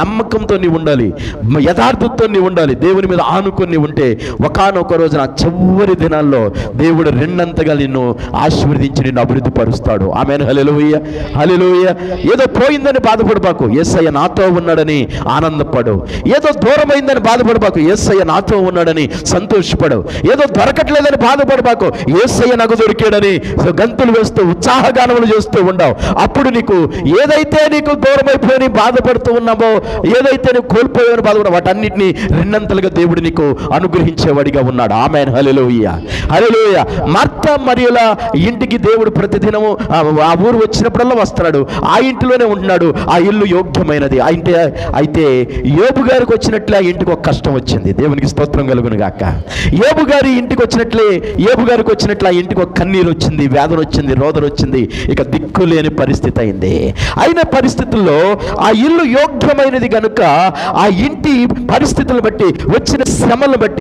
నమ్మకంతో నీవు ఉండాలి యథార్థంతో నీవు ఉండాలి దేవుని మీద ఆనుకొని ఉంటే ఒకనొక రోజున చివరి దినాల్లో దేవుడు రెండంతగా నిన్ను ఆశీర్వదించి నిన్ను అభివృద్ధి పరుస్తాడు ఆమె హలెలుయ్య హలెలుయ్య ఏదో పోయిందని బాధపడబాకు. ఎస్ఐ నాతో ఉన్నాడని ఆనందపడు. ఏదో దూరమైందని బాధపడబాకు. ఎస్ఐ నాతో ఉన్నాడని సంతోషపడు. ఏదో దొరకట్లేదని బాధపడబాకు. ఏసయ్య నాకు దొరికాడని గంతులు వేస్తూ ఉత్సాహగానములు చేస్తూ ఉండవు. అప్పుడు నీకు ఏదైతే నీకు దూరమైపోయి నీ బాధపడుతూ ఉన్నామో ఏదైతే నువ్వు కోల్పోయావని బాధపడ వాటన్నిటిని రెండంతలుగా దేవుడు నీకు అనుగ్రహించేవాడిగా ఉన్నాడు. ఆమె హలెలోయ హలెలోయ మార్త మరియుల ఇంటికి దేవుడు ప్రతిదినము ఆ ఊరు వచ్చినప్పుడల్లా వస్తున్నాడు. ఆ ఇంటిలోనే ఉంటున్నాడు. ఆ ఇల్లు యోగ్యమైనది. అయితే అయితే యోబు గారికి వచ్చినట్లే ఆ ఇంటికి ఒక కష్టం వచ్చింది. దేవునికి స్తోత్రం కలుగును గాక ఏబు గారి ఇంటికి వచ్చినట్లే ఏబు గారికి వచ్చినట్లు ఆ ఇంటికి ఒక కన్నీరు వచ్చింది వేదన వచ్చింది రోదన వచ్చింది. ఇక దిక్కు లేని పరిస్థితి అయింది. అయిన పరిస్థితుల్లో ఆ ఇల్లు యోగ్యమైన యోగ్యమైనది కనుక ఆ ఇంటి పరిస్థితులను బట్టి వచ్చిన శ్రమలను బట్టి